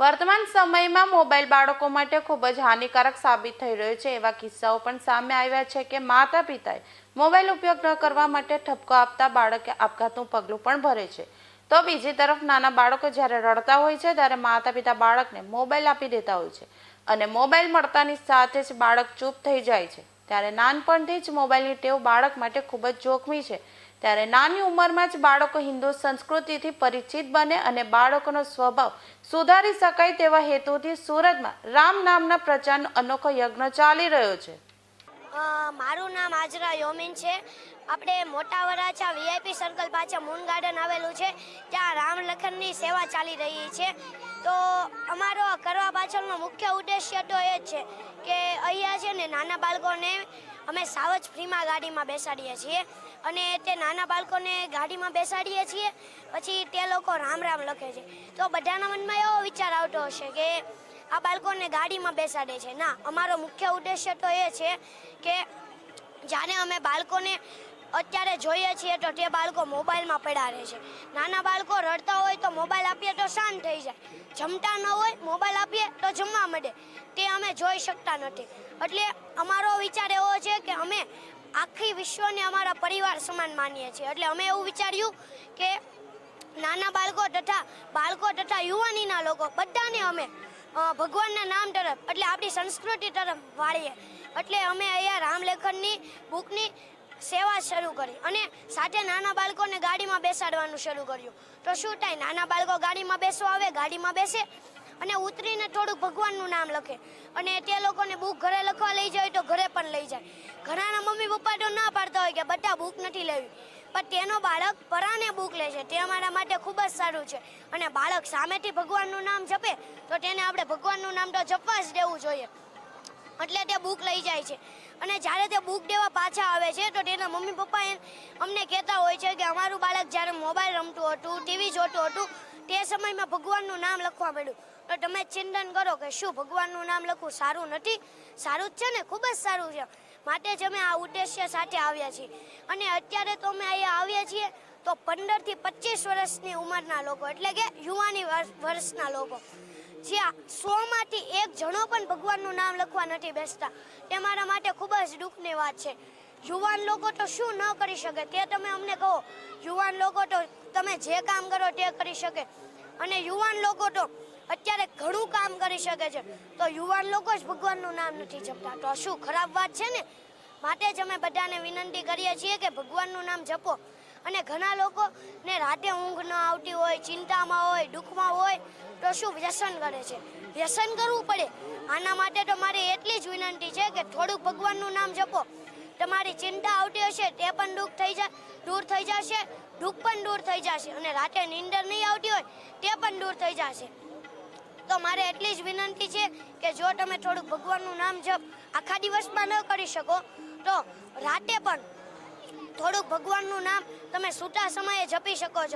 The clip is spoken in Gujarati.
વર્તમાન સમયમાં મોબાઈલ બાળકો માટે ખૂબ જ હાનિકારક સાબિત થઈ રહ્યો છે. એવા કિસ્સાઓ પણ સામે આવ્યા છે કે માતા પિતાએ મોબાઈલ ઉપયોગ ન કરવા માટે ઠપકો આપતા બાળકે આપઘાતનું પગલું પણ ભરે છે. તો બીજી તરફ નાના બાળકો જ્યારે રડતા હોય છે ત્યારે માતા પિતા બાળકને મોબાઈલ આપી દેતા હોય છે અને મોબાઈલ મળતાની સાથે જ બાળક ચૂપ થઈ જાય છે. ત્યારે નાનપણથી જ મોબાઈલની ટેવ બાળક માટે ખૂબ જ જોખમી છે. ત્યારે નાની ઉંમરમાં જ બાળકો હિન્દુ સંસ્કૃતિથી પરિચિત બને અને બાળકોનો સ્વભાવ સુધારી શકાય તેવા હેતુથી સુરતમાં રામ નામના પ્રચારનો અનોખો યજ્ઞ ચાલી રહ્યો છે. મારું નામ આજરા યોમિન છે. આપણે મોટા વરાછા વીઆઈપી સર્કલ પાછળ મૂન ગાર્ડન આવેલું છે. ત્યાં રામ લખનની સેવા ચાલી રહી છે. તો અમારો કરવા પાછળનો મુખ્ય ઉદ્દેશ્ય તો એ જ છે કે અહીંયા છે ને નાના બાળકોને અમે સાવજ ફ્રીમાં ગાડીમાં બેસાડીએ છીએ અને તે નાના બાળકોને ગાડીમાં બેસાડીએ છીએ. પછી તે લોકો રામ રામ લખે છે. તો બધાના મનમાં એવો વિચાર આવતો હશે કે આ બાળકોને ગાડીમાં બેસાડે છે. ના, અમારો મુખ્ય ઉદ્દેશ્ય તો એ છે કે જાણે અમે બાળકોને અત્યારે જોઈએ છીએ તો તે બાળકો મોબાઈલમાં પડ્યા રહે છે. નાના બાળકો રડતા હોય મોબાઈલ આપીએ તો શાંત થઈ જાય. જમતા ન હોય મોબાઈલ આપીએ તો જમવા માંડે. તે અમે જોઈ શકતા નથી. એટલે અમારો વિચાર એવો છે કે અમે આખી વિશ્વને અમારા પરિવાર સમાન માનીએ છીએ. એટલે અમે એવું વિચાર્યું કે નાના બાળકો તથા બાળકો તથા યુવાનીના લોકો બધાને અમે ભગવાનના નામ તરફ, એટલે આપણી સંસ્કૃતિ તરફ વાળીએ. એટલે અમે અહીંયા રામલેખનની બુકની સેવા શરૂ કરી અને સાથે નાના બાળકોને ગાડીમાં બેસાડવાનું શરૂ કર્યું. તો શું થાય? નાના બાળકો ગાડીમાં બેસવા આવે, ગાડીમાં બેસે અને ઉતરીને થોડુંક ભગવાનનું નામ લખે. અને તે લોકોને બુક ઘરે લખવા લઈ જાય તો ઘરે પણ લઈ જાય. ઘણાના મમ્મી પપ્પા તો ના પાડતા હોય કે બધા બુક નથી લેવી. પણ તેનો બાળક પરાને બુક લે છે. તે અમારા માટે ખૂબ જ સારું છે. અને બાળક સામેથી ભગવાનનું નામ જપે તો તેને આપણે ભગવાનનું નામ તો જપવા જ દેવું જોઈએ. એટલે તે બુક લઈ જાય છે. અને જ્યારે તે બુક દેવા પાછા આવે છે, તો તેના મમ્મી પપ્પા અમને કહેતા હોય છે કે અમારું બાળક જ્યારે મોબાઈલ રમતું હતું, ટીવી જોતું હતું, તે સમયમાં ભગવાનનું નામ લખવા પડ્યું તો તમે ચિંતન કરો કે શું ભગવાનનું નામ લખવું સારું નથી? સારું જ છે ને? ખૂબ જ સારું છે. માટે જ અમે આ ઉદ્દેશ્ય સાથે આવ્યા છીએ. અને અત્યારે તો અમે અહીંયા આવ્યા છીએ, તો પંદરથી પચીસ વર્ષની ઉંમરના લોકો, એટલે કે યુવાની વર્ષ- વર્ષના લોકો. જ્યાં સોમાંથી એક જણો પણ ભગવાનનું નામ લખવા નથી બેસતા. તે મારા માટે ખૂબ જ દુઃખની વાત છે. યુવાન લોકો તો શું ન કરી શકે તે તમે અમને કહો. યુવાન લોકો તો તમે જે કામ કરો તે કરી શકે. અને યુવાન લોકો તો અત્યારે ઘણું કામ કરી શકે છે. તો યુવાન લોકો જ ભગવાનનું નામ નથી જપતા. તો શું ખરાબ વાત છે ને? માટે જ અમે બધાને વિનંતી કરીએ છીએ કે ભગવાનનું નામ જપો. અને ઘણા લોકોને રાતે ઊંઘ ન આવતી હોય, ચિંતામાં હોય, દુઃખમાં હોય, તો શું વ્યસન કરે છે? વ્યસન કરવું પડે. આના માટે તો મારી એટલી જ વિનંતી છે કે થોડુંક ભગવાનનું નામ જપો. તમારી ચિંતા આવતી હશે, તે પણ દુઃખ થઈ જાય દૂર થઈ જશે, દુઃખ પણ દૂર થઈ જશે. અને રાતે નીંદર નહીં આવતી હોય, તે પણ દૂર થઈ જશે. તો મારે એટલી જ વિનંતી છે કે જો તમે થોડુંક ભગવાનનું નામ જપ, આખા દિવસમાં ન કરી શકો, તો રાતે પણ થોડુંક ભગવાનનું નામ તમે સૂતા સમયે જપી શકો છો.